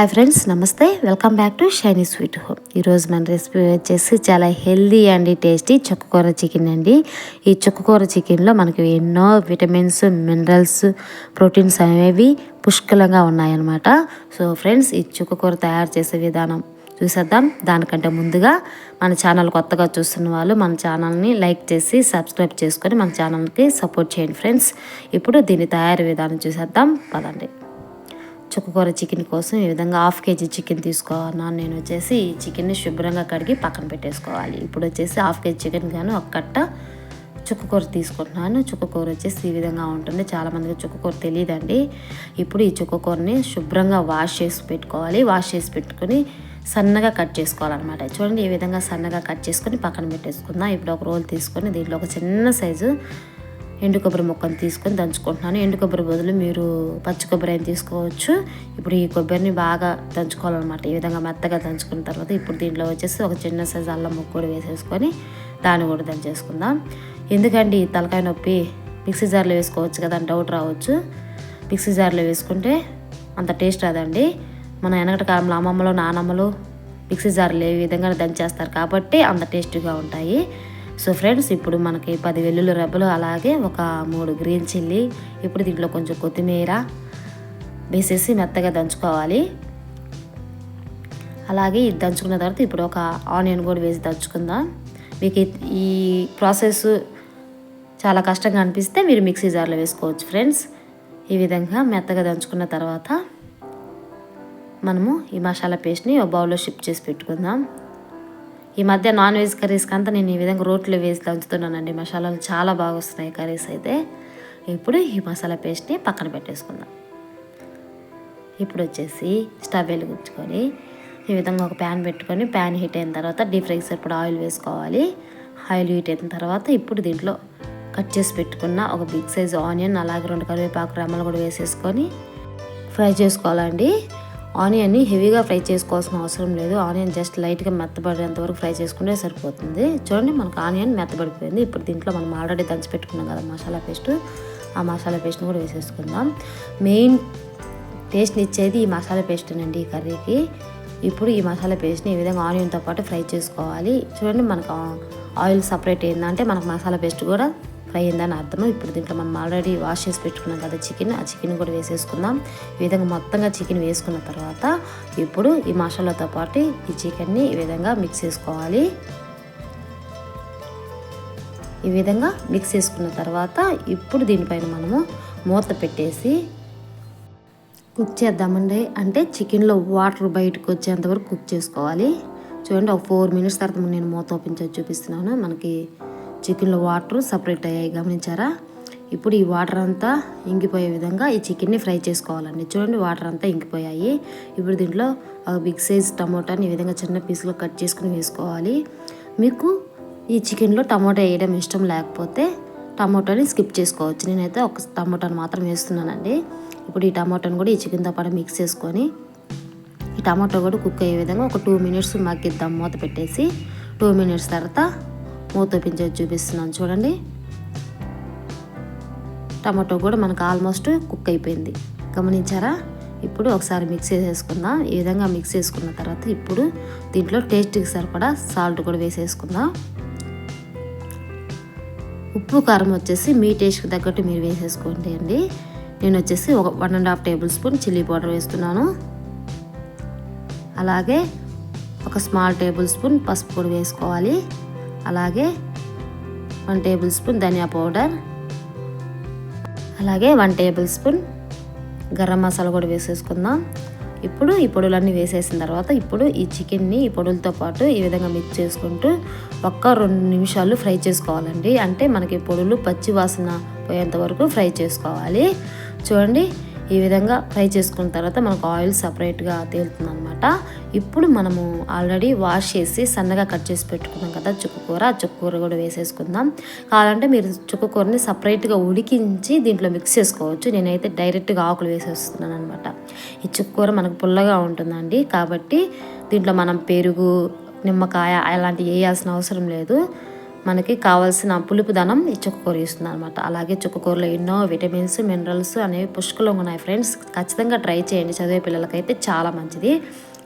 Hi friends నమస్తే. Welcome back to Shiny sweet home ఈరోజు మన రెసిపీ వచ్చేసి చాలా హెల్దీ అండ్ టేస్టీ చుక్కకూర చికెన్ అండి. ఈ చుక్కకూర చికెన్లో మనకి ఎన్నో విటమిన్స్ మినరల్స్ ప్రోటీన్స్ అనేవి పుష్కలంగా ఉన్నాయన్నమాట. సో ఫ్రెండ్స్ ఈ చుక్కకూర తయారు చేసే విధానం చూసేద్దాం. దానికంటే ముందుగా మన ఛానల్ కొత్తగా చూస్తున్న వాళ్ళు మన ఛానల్ని లైక్ చేసి సబ్స్క్రైబ్ చేసుకొని మన ఛానల్కి సపోర్ట్ చేయండి ఫ్రెండ్స్ ఇప్పుడు దీని తయారీ విధానం చూసేద్దాం. పదండి. చుక్కకూర చికెన్ కోసం ఈ విధంగా హాఫ్ కేజీ చికెన్ తీసుకోవాలన్నాను నేను వచ్చేసి ఈ చికెన్ని శుభ్రంగా కడిగి పక్కన పెట్టేసుకోవాలి. ఇప్పుడు వచ్చేసి హాఫ్ కేజీ చికెన్ కానీ ఒక కట్ట చుక్కకూర తీసుకుంటున్నాను. చుక్కకూర వచ్చేసి ఈ విధంగా ఉంటుంది. చాలామందికి చుక్కకూర తెలియదండి ఇప్పుడు ఈ చుక్కకూరని శుభ్రంగా వాష్ చేసి పెట్టుకోవాలి. వాష్ చేసి పెట్టుకొని సన్నగా కట్ చేసుకోవాలన్నమాట. చూడండి ఈ విధంగా సన్నగా కట్ చేసుకొని పక్కన పెట్టేసుకుందాం. ఇప్పుడు ఒక రోల్ తీసుకొని దీంట్లో ఒక చిన్న సైజు ఎండు కొబ్బరి ముక్కను తీసుకొని దంచుకుంటున్నాను. ఎండు కొబ్బరి బదులు మీరు పచ్చి కొబ్బరి అయినా తీసుకోవచ్చు. ఇప్పుడు ఈ కొబ్బరిని బాగా దంచుకోవాలన్నమాట. ఈ విధంగా మెత్తగా దంచుకున్న తర్వాత ఇప్పుడు దీంట్లో వచ్చేసి ఒక చిన్న సైజు అల్లం ముక్క కూడా వేసేసుకొని దాన్ని కూడా దంచేసుకుందాం. ఎందుకండి తలకాయ నొప్పి మిక్సీ జార్లో వేసుకోవచ్చు కదా అని డౌట్ రావచ్చు. మిక్సీ జార్లో వేసుకుంటే అంత టేస్ట్ రాదండి. మన వెనకటి కాలంలో అమ్మమ్మలు నానమ్మలు మిక్సీ జార్లు ఏ విధంగా దంచేస్తారు కాబట్టి అంత టేస్టీగా ఉంటాయి. సో ఫ్రెండ్స్ ఇప్పుడు మనకి పది వెల్లుల్లి రబ్బలు అలాగే ఒక మూడు గ్రీన్ చిల్లీ ఇప్పుడు దీంట్లో కొంచెం కొత్తిమీర వేసేసి మెత్తగా దంచుకోవాలి. అలాగే ఇది దంచుకున్న తర్వాత ఇప్పుడు ఒక ఆనియన్ కూడా వేసి దంచుకుందాం. మీకు ఈ ప్రాసెస్ చాలా కష్టంగా అనిపిస్తే మీరు మిక్సీ జార్లో వేసుకోవచ్చు ఫ్రెండ్స్. ఈ విధంగా మెత్తగా దంచుకున్న తర్వాత మనము ఈ మసాలా పేస్ట్ని ఒక బౌల్లో షిఫ్ట్ చేసి పెట్టుకుందాం. ఈ మధ్య నాన్ వెజ్ కర్రీస్కి అంతా నేను ఈ విధంగా రోట్లో వేసి దంచుతున్నానండి. మసాలాలు చాలా బాగా వస్తున్నాయి కర్రీస్ అయితే. ఇప్పుడు ఈ మసాలా పేస్ట్ని పక్కన పెట్టేసుకుందాం. ఇప్పుడు వచ్చేసి స్టవ్ వెలిగించుకొని ఈ విధంగా ఒక ప్యాన్ పెట్టుకొని ప్యాన్ హీట్ అయిన తర్వాత డీప్ ఫ్రైకి సరిపడా ఆయిల్ వేసుకోవాలి. ఆయిల్ హీట్ అయిన తర్వాత ఇప్పుడు దీంట్లో కట్ చేసి పెట్టుకున్న ఒక బిగ్ సైజ్ ఆనియన్ అలాగే రెండు కరివేపాకు రెమ్మలు కూడా వేసేసుకొని ఫ్రై చేసుకోవాలండి. ఆనియన్ని హెవీగా ఫ్రై చేసుకోవాల్సిన అవసరం లేదు. ఆనియన్ జస్ట్ లైట్గా మెత్తబడేంత వరకు ఫ్రై చేసుకుంటే సరిపోతుంది. చూడండి మనకు ఆనియన్ మెత్తబడిపోయింది. ఇప్పుడు దీంట్లో మనం ఆల్రెడీ దంచి పెట్టుకున్నాం కదా మసాలా పేస్ట్. ఆ మసాలా పేస్ట్ని కూడా వేసేసుకుందాం. మెయిన్ టేస్ట్ని ఇచ్చేది ఈ మసాలా పేస్టేనండి ఈ కర్రీకి. ఇప్పుడు ఈ మసాలా పేస్ట్ని ఈ విధంగా ఆనియన్తో పాటు ఫ్రై చేసుకోవాలి. చూడండి మనకు ఆయిల్ సపరేట్ అయిందంటే మనకు మసాలా పేస్ట్ కూడా ఫ్రై అయిందని అర్థం. ఇప్పుడు దీంట్లో మనం ఆల్రెడీ వాష్ చేసి పెట్టుకున్నాం కదా చికెన్. ఆ చికెన్ కూడా వేసేసుకుందాం. ఈ విధంగా మొత్తంగా చికెన్ వేసుకున్న తర్వాత ఇప్పుడు ఈ మసాలాతో పాటు ఈ చికెన్ని ఈ విధంగా మిక్స్ చేసుకోవాలి. ఈ విధంగా మిక్స్ చేసుకున్న తర్వాత ఇప్పుడు దీనిపైన మనము మూత పెట్టేసి కుక్ చేద్దామండి. అంటే చికెన్లో వాటర్ బయటకు వచ్చేంత వరకు కుక్ చేసుకోవాలి. చూడండి ఒక ఫోర్ మినిట్స్ తర్వాత నేను మూత ఓపెన్ చేసి చూపిస్తున్నాను. మనకి చికెన్లో వాటర్ సపరేట్ అయ్యాయి గమనించారా? ఇప్పుడు ఈ వాటర్ అంతా ఇంకిపోయే విధంగా ఈ చికెన్ని ఫ్రై చేసుకోవాలండి. చూడండి వాటర్ అంతా ఇంకిపోయాయి. ఇప్పుడు దీంట్లో ఒక బిగ్ సైజ్ టమోటాని ఈ విధంగా చిన్న పీసులు కట్ చేసుకుని వేసుకోవాలి. మీకు ఈ చికెన్లో టమోటా వేయడం ఇష్టం లేకపోతే టమోటాని స్కిప్ చేసుకోవచ్చు. నేనైతే ఒక టమోటాను మాత్రం వేస్తున్నానండి. ఇప్పుడు ఈ టమోటాను కూడా ఈ చికెన్తో పాటు మిక్స్ చేసుకొని ఈ టమాటో కూడా కుక్ అయ్యే విధంగా ఒక టూ మినిట్స్ మగ్గిద్దాం మూత పెట్టేసి. టూ మినిట్స్ తర్వాత మూత పెంచేది చూపిస్తున్నాను చూడండి. టమాటో కూడా మనకు ఆల్మోస్ట్ కుక్ అయిపోయింది. గమనించారా? ఇప్పుడు ఒకసారి మిక్స్ చేసేసుకుందాం. ఈ విధంగా మిక్స్ చేసుకున్న తర్వాత ఇప్పుడు దీంట్లో టేస్ట్కి సరిపడా సాల్ట్ కూడా వేసేసుకుందాం. ఉప్పు కారం వచ్చేసి మీ టేస్ట్కి తగ్గట్టు మీరు వేసేసుకోండి అండి. నేను వచ్చేసి ఒక one and half tablespoon chilli powder వేస్తున్నాను. అలాగే ఒక స్మాల్ టేబుల్ స్పూన్ పసుపు కూడా వేసుకోవాలి. అలాగే వన్ టేబుల్ స్పూన్ ధనియా పౌడర్ అలాగే one tablespoon garam masala కూడా వేసేసుకుందాం. ఇప్పుడు ఈ పొడులన్నీ వేసేసిన తర్వాత ఇప్పుడు ఈ చికెన్ని ఈ పొడులతో పాటు ఈ విధంగా మిక్స్ చేసుకుంటూ ఒక్క రెండు నిమిషాలు ఫ్రై చేసుకోవాలండి. అంటే మనకి పొడులు పచ్చి వాసన పోయేంత వరకు ఫ్రై చేసుకోవాలి. చూడండి ఈ విధంగా ఫ్రై చేసుకున్న తర్వాత మనకు ఆయిల్ సపరేట్గా తేలుతుంది అనమాట ఇప్పుడు మనము ఆల్రెడీ వాష్ చేసి సన్నగా కట్ చేసి పెట్టుకున్నాం కదా చుక్కకూర. ఆ చుక్కకూర కూడా వేసేసుకుందాం. కావాలంటే మీరు చుక్కకూరని సపరేట్గా ఉడికించి దీంట్లో మిక్స్ చేసుకోవచ్చు. నేనైతే డైరెక్ట్గా ఆకులు వేసేస్తున్నాను అనమాట ఈ చుక్కకూర మనకు పుల్లగా ఉంటుందండి. కాబట్టి దీంట్లో మనం పెరుగు నిమ్మకాయ అలాంటివి వేయాల్సిన అవసరం లేదు. మనకి కావాల్సిన పులుపు దనం ఈ చుక్కకూర ఇస్తుంది అనమాట అలాగే చుక్కకూరలో ఎన్నో విటమిన్స్ మినరల్స్ అనేవి పుష్కలంగా ఉన్నాయి ఫ్రెండ్స్. ఖచ్చితంగా ట్రై చేయండి. చదివే పిల్లలకైతే చాలా మంచిది.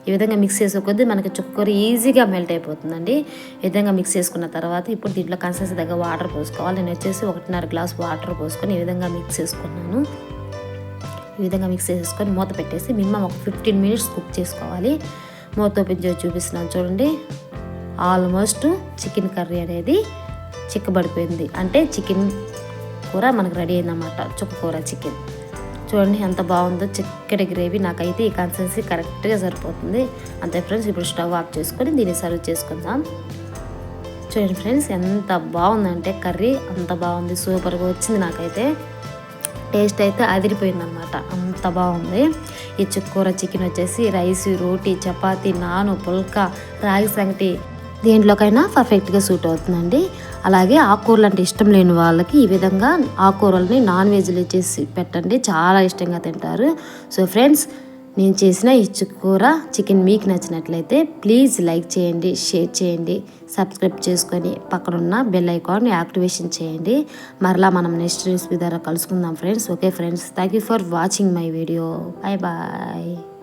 ఈ విధంగా మిక్స్ చేసే కొద్దీ మనకి చుక్కకూర ఈజీగా మెల్ట్ అయిపోతుందండి. ఈ విధంగా మిక్స్ చేసుకున్న తర్వాత ఇప్పుడు దీంట్లో కన్సిస్టెన్సీ దగ్గర వాటర్ పోసుకోవాలి. నేను వచ్చేసి ఒకటిన్నర గ్లాస్ వాటర్ పోసుకొని ఈ విధంగా మిక్స్ చేసుకున్నాను. ఈ విధంగా మిక్స్ చేసుకొని మూత పెట్టేసి మినిమం ఒక ఫిఫ్టీన్ మినిట్స్ కుక్ చేసుకోవాలి. మూత ఓపెన్ చేసి చూపిస్తున్నాను చూడండి. ఆల్మోస్ట్ చికెన్ కర్రీ అనేది చిక్కబడిపోయింది. అంటే చికెన్ కూర మనకు రెడీ అయిందన్నమాట. చుక్క కూర చికెన్. చూడండి ఎంత బాగుందో చిక్కటి గ్రేవీ నాకైతే ఈ కన్సిస్టెన్సీ కరెక్ట్గా సరిపోతుంది. అంతే ఫ్రెండ్స్ ఇప్పుడు స్టవ్ ఆఫ్ చేసుకొని దీన్ని సర్వ్ చేసుకుందాం. చూడండి ఫ్రెండ్స్ ఎంత బాగుందంటే కర్రీ అంత బాగుంది. సూపర్గా వచ్చింది నాకైతే. టేస్ట్ అయితే అదిరిపోయిందనమాట అంత బాగుంది. ఈ చుక్కూర చికెన్ వచ్చేసి రైస్ రోటీ చపాతి నాను పుల్కా రాగి సంగటి దేంట్లోకైనా పర్ఫెక్ట్గా సూట్ అవుతుందండి. అలాగే ఆకుకూరలు అంటే ఇష్టం లేని వాళ్ళకి ఈ విధంగా ఆకుకూరల్ని నాన్ వెజ్లు చేసి పెట్టండి. చాలా ఇష్టంగా తింటారు. సో ఫ్రెండ్స్ నేను చేసిన ఈ కూర చికెన్ మీకు నచ్చినట్లయితే ప్లీజ్ లైక్ చేయండి షేర్ చేయండి సబ్స్క్రైబ్ చేసుకొని పక్కనున్న బెల్ ఐకాన్ యాక్టివేషన్ చేయండి. మరలా మనం నెక్స్ట్ రెసిపీ ద్వారా కలుసుకుందాం friends okay friends thank you for watching my video bye bye